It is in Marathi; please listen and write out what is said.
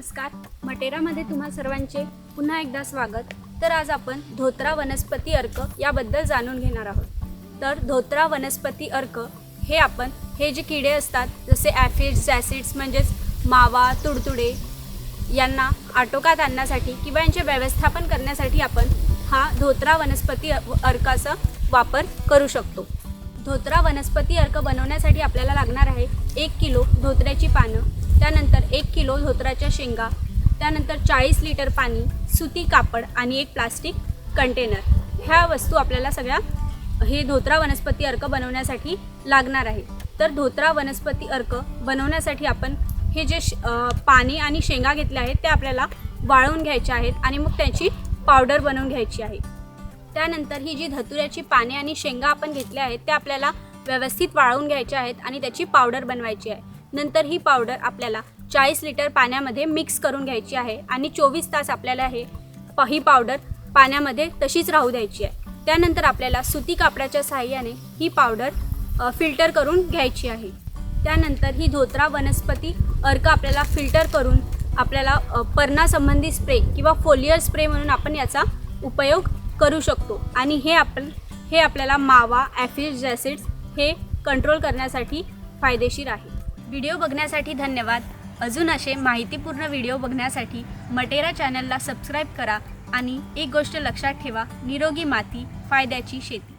नमस्कार. मटेरामध्ये तुम्हा सर्वांचे पुन्हा एकदा स्वागत. तर आज आपण धोत्रा वनस्पती अर्क याबद्दल जाणून घेणार आहोत. तर धोत्रा वनस्पती अर्क हे आपण हे जे किडे असतात जसे ॲफिड्स ॲसिड्स म्हणजेच मावा तुडतुडे यांना आटोकात आणण्यासाठी किंवा यांचे व्यवस्थापन करण्यासाठी आपण हा धोत्रा वनस्पती अर्काचा वापर करू शकतो. धोत्रा वनस्पती अर्क बनवण्यासाठी आपल्याला लागणार आहे एक किलो धोत्र्याची पानं. त्यानंतर एक किलो धोत्राच्या शेंगा त्यानंतर चाळीस लिटर पाणी सुती कापड आणि एक प्लास्टिक कंटेनर. ह्या वस्तू आपल्याला सगळ्या हे धोत्रा वनस्पती अर्क बनवण्यासाठी लागणार आहे. तर धोत्रा वनस्पती अर्क बनवण्यासाठी आपण हे जे श- पाणी आणि शेंगा घेतले आहेत ते आपल्याला वाळवून घ्यायचे आहेत आणि मग त्याची पावडर बनवून घ्यायची आहे. त्यानंतर ही जी धतुऱ्याची पाने आणि शेंगा आपण घेतल्या आहेत त्या आपल्याला व्यवस्थित वाळवून घ्यायच्या आहेत आणि त्याची पावडर बनवायची आहे. नंतर ही पावडर आपल्याला चाळीस लिटर पाण्यामध्ये मिक्स करून घ्यायची आहे आणि चोवीस तास आपल्याला हे प- ही पावडर पाण्यामध्ये तशीच राहू द्यायची आहे. त्यानंतर आपल्याला सुती कापडाच्या साहाय्याने ही पावडर फिल्टर करून घ्यायची आहे. त्यानंतर ही धोत्रा वनस्पती अर्क आपल्याला फिल्टर करून आपल्याला पर्णासंबंधी स्प्रे किंवा फोलियर स्प्रे म्हणून आपण याचा उपयोग करू शकतो. आणि हे आपण हे आपल्याला मावा ॲफिज ॲसिड्स हे कंट्रोल करण्यासाठी फायदेशीर आहे. व्हिडिओ बघण्यासाठी धन्यवाद. अजून असे माहितीपूर्ण व्हिडिओ बघण्यासाठी मटेरा चॅनलला सबस्क्राईब करा आणि एक गोष्ट लक्षात ठेवा निरोगी माती फायद्याची शेती.